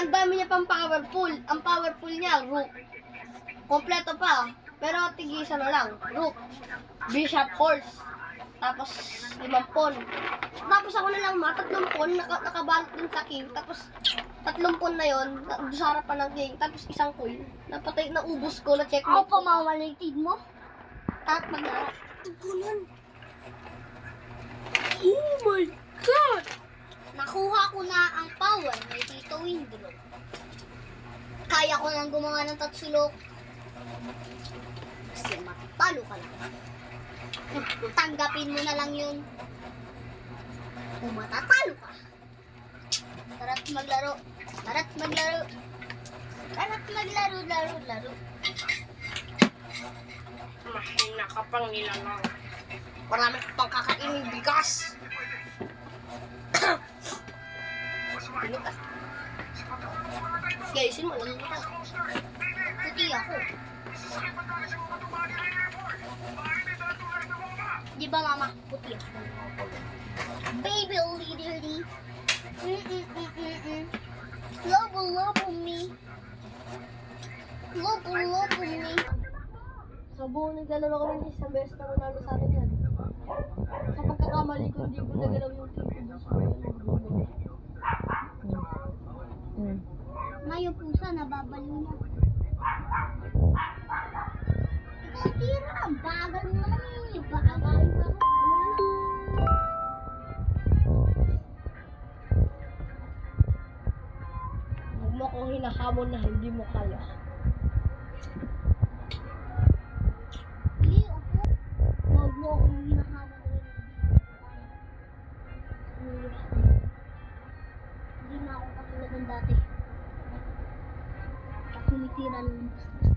ang dami niya pang powerful. Ang powerful niya, Rook. Kompleto pa. Pero tigisa na lang. Rook. Bishop Horse. Tapos, limang pawn. Tapos ako na lang, ma, tatlong pawn, naka, nakabalot din sa king. Tapos, tatlong pawn na yon sa harapan ng king. Tapos, isang queen. Napatay, naubos ko, na check Ako pa mamalitid mo. Tat, mag Tugunan. Nakuha ko na ang power ni Tito Windrow. Kaya ko nang gumawa ng Tatsulok. Kasi matalo ka lang. Tanggapin mo na lang yun. Kung matatalo ka. Tara't maglaro. Tara't maglaro. Tara't maglaro, laro, laro. Mahina ka pang nilalang. Marami ka pang kakainin bigas. Pinutas. Guys, yun mo lang kita. Puti ako. Di ba mama? Puti ako. Baby literally. Mm-mm-mm-mm-mm. Lobo, lobo me. Lobo, lobo me. Sa buong naglalaro kami ng isang beses na nanalo sa akin yan. Sa pagkakamali ko, hindi ko nagalaw yung team ko doon sa Ngayon pusa, nababaliw na. Ikaw tira, bagal mo naman eh. Baka galing ka mo. Huwag mo akong hinahamon na hindi mo kaya. Hindi, upo. Huwag mo akong hinahamon rin. Hindi na ako katulad ng dati. Tumitira lang ng bastos.